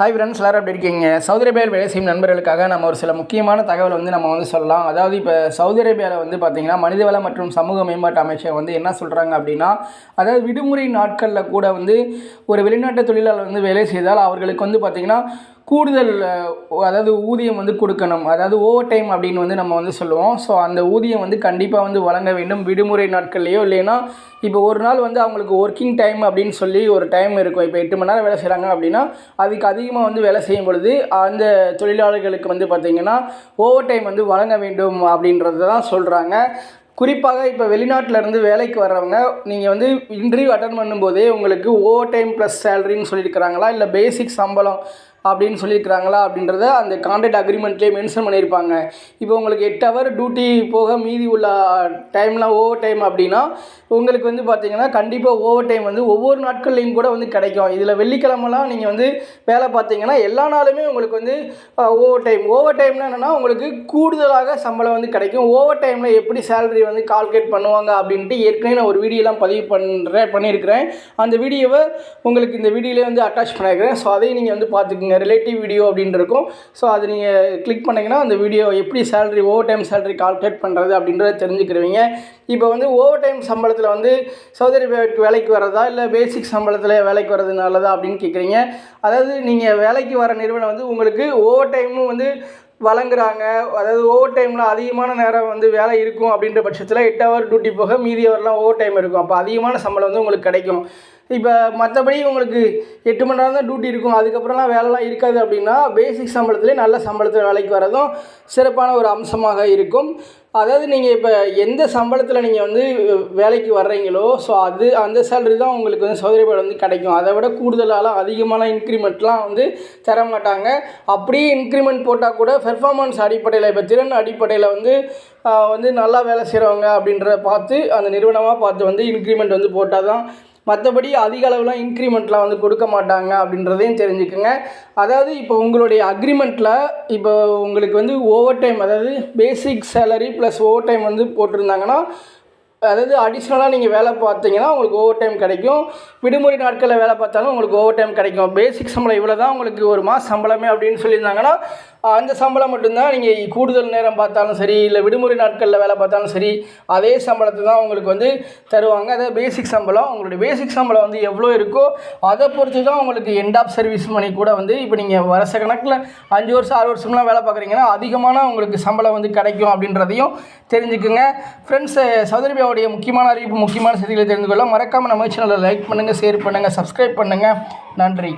Hi friends எல்லாரும் அப்படி இருக்கீங்க? சவுதி அரேபியாவில் வேலை செய்யும் நண்பர்களுக்காக நம்ம ஒரு சில முக்கியமான தகவல் வந்து நம்ம வந்து சொல்லலாம். அதாவது இப்போ சவுதி அரேபியாவில் வந்து பார்த்திங்கன்னா மனிதவள மற்றும் சமூக மேம்பாட்டு அமைச்சர் வந்து என்ன சொல்கிறாங்க அப்படின்னா அதாவது விடுமுறை நாட்களில் கூட வந்து ஒரு வெளிநாட்டு தொழிலாளர் வந்து வேலை செய்தால் அவர்களுக்கு வந்து பார்த்திங்கன்னா கூடுதல் அதாவது ஊதியம் வந்து கொடுக்கணும். அதாவது ஓவர் டைம் அப்படின்னு வந்து நம்ம வந்து சொல்லுவோம். ஸோ அந்த ஊதியம் வந்து கண்டிப்பாக வந்து வழங்க வேண்டும். விடுமுறை நாட்கள்லேயோ இல்லைன்னா இப்போ ஒரு நாள் வந்து அவங்களுக்கு ஒர்க்கிங் டைம் அப்படின்னு சொல்லி ஒரு டைம் இருக்கும். இப்போ எட்டு மணி நேரம் வேலை செய்கிறாங்க அப்படின்னா அதுக்கு அதிகமாக வந்து வேலை செய்யும் பொழுது அந்த தொழிலாளர்களுக்கு வந்து பார்த்திங்கன்னா ஓவர் டைம் வந்து வழங்க வேண்டும் அப்படின்றத தான் சொல்கிறாங்க குறிப்பாக இப்போ வெளிநாட்டில் இருந்து வேலைக்கு வர்றவங்க நீங்கள் வந்து இன்டர்வியூ அட்டன் பண்ணும்போதே உங்களுக்கு ஓவர் டைம் ப்ளஸ் சேலரின்னு சொல்லியிருக்கிறாங்களா? இல்லை பேசிக் சம்பளம் அப்படின்னு சொல்லியிருக்கிறாங்களா அப்படின்றத அந்த கான்ட்ராக்ட் அக்ரிமெண்ட்லேயே மென்ஷன் பண்ணியிருப்பாங்க. இப்போ உங்களுக்கு எட்டு ஹவர் டியூட்டி போக மீதி உள்ள டைம்லாம் ஓவர் டைம் அப்படின்னா உங்களுக்கு வந்து பார்த்தீங்கன்னா கண்டிப்பாக ஓவர் டைம் வந்து ஒவ்வொரு நாட்கள்லையும் கூட வந்து கிடைக்கும். இதில் வெள்ளிக்கிழமெல்லாம் நீங்கள் வந்து வேலை பார்த்தீங்கன்னா எல்லா நாளுமே உங்களுக்கு வந்து ஓவர் டைம் ஓவர் டைம்னா என்னென்னா உங்களுக்கு கூடுதலாக சம்பளம் வந்து கிடைக்கும். ஓவர் டைமில் எப்படி சேலரி வந்து கால்குலேட் பண்ணுவாங்க அப்படின்ட்டு ஏற்கனவே நான் ஒரு வீடியோலாம் பதிவு பண்ணுறேன் பண்ணியிருக்கிறேன். அந்த வீடியோவை உங்களுக்கு இந்த வீடியோலேயே வந்து அட்டாச் பண்ணியிருக்கிறேன். ஸோ அதையும் நீங்கள் வந்து பார்த்துக்கோங்க. ரிலேட்டிவ் வீடியோ அப்படின்னு இருக்கும். ஸோ அது நீங்கள் கிளிக் பண்ணிங்கன்னா அந்த வீடியோ எப்படி salary overtime salary calculate பண்ணுறது அப்படின்றத தெரிஞ்சுக்கிருவீங்க. இப்போ வந்து ஓவர் டைம் சம்பளத்தில் வந்து சவுதி அரேபியாவுக்கு வேலைக்கு வர்றதா? இல்லை பேசிக் சம்பளத்தில் வேலைக்கு வர்றது நல்லதா அப்படின்னு கேட்குறீங்க அதாவது நீங்கள் வேலைக்கு வர நிறுவனம் வந்து உங்களுக்கு ஓவர் டைமும் வந்து வழங்குறாங்க. அதாவது ஓவர் டைமில் அதிகமான நேரம் வந்து வேலை இருக்கும் அப்படின்ற பட்சத்தில் எட்டு ஹவர் டியூட்டி போக மீதி ஹவர்லாம் ஓவர் டைம் இருக்கும். அப்போ அதிகமான சம்பளம் வந்து உங்களுக்கு கிடைக்கும். இப்போ மற்றபடி உங்களுக்கு எட்டு மணி நேரம் தான் டியூட்டி இருக்கும். அதுக்கப்புறம்லாம் வேலைலாம் இருக்காது அப்படின்னா பேசிக் சம்பளத்திலே நல்ல சம்பளத்தில் வேலைக்கு வரதும் சிறப்பான ஒரு அம்சமாக இருக்கும். அதாவது நீங்கள் இப்போ எந்த சம்பளத்தில் நீங்கள் வந்து வேலைக்கு வர்றீங்களோ ஸோ அது அந்த சேலரி தான் உங்களுக்கு வந்து சௌதரி வந்து கிடைக்கும். அதை விட கூடுதலாலாம் அதிகமான இன்க்ரிமெண்ட்லாம் வந்து தர மாட்டாங்க அப்படியே இன்க்ரிமெண்ட் போட்டால் கூட பெர்ஃபார்மன்ஸ் அடிப்படையில் இப்போ திறன் அடிப்படையில் வந்து வந்து நல்லா வேலை செய்கிறவங்க அப்படின்றத பார்த்து அந்த நிறுவனமாக பார்த்து வந்து இன்க்ரிமெண்ட் வந்து போட்டால் தான் மற்றபடி அதிக அளவுலாம் இன்க்ரிமெண்ட்லாம் வந்து கொடுக்க மாட்டாங்க அப்படின்றதையும் தெரிஞ்சுக்கோங்க. அதாவது இப்போ உங்களுடைய அக்ரிமெண்ட்டில் இப்போ உங்களுக்கு வந்து ஓவர் டைம் அதாவது basic salary plus overtime வந்து போட்டிருந்தாங்கன்னா அதாவது அடிஷ்னலாக நீங்கள் வேலை பார்த்தீங்கன்னா உங்களுக்கு ஓவர் டைம் கிடைக்கும். விடுமுறை நாட்களில் வேலை பார்த்தாலும் உங்களுக்கு ஓவர் டைம் கிடைக்கும். பேசிக் சம்பளம் இவ்வளோ தான் உங்களுக்கு ஒரு மாதம் சம்பளமே அப்படின்னு சொல்லியிருந்தாங்கன்னா அந்த சம்பளம் மட்டும்தான் நீங்கள் கூடுதல் நேரம் பார்த்தாலும் சரி இல்லை விடுமுறை நாட்களில் வேலை பார்த்தாலும் சரி அதே சம்பளத்தை தான் உங்களுக்கு வந்து தருவாங்க. அதாவது பேசிக் சம்பளம் உங்களுடைய பேசிக் சம்பளம் வந்து எவ்வளோ இருக்கோ அதை பொறுத்து தான் உங்களுக்கு எண்ட் ஆஃப் சர்வீஸ் மணி கூட வந்து இப்போ நீங்கள் வருஷ கணக்கில் அஞ்சு வருஷம் ஆறு வருஷம்லாம் வேலை பார்க்குறீங்கன்னா அதிகமான உங்களுக்கு சம்பளம் வந்து கிடைக்கும் அப்படின்றதையும் தெரிஞ்சுக்குங்க. ஃப்ரெண்ட்ஸ் சௌதரிபியாவுடைய முக்கியமான அறிவிப்பு முக்கியமான செய்திகளை தெரிந்து கொள்ள மறக்காமல் நம்ம சேனலை லைக் பண்ணுங்கள் ஷேர் பண்ணுங்கள் சப்ஸ்கிரைப் பண்ணுங்கள் நன்றி.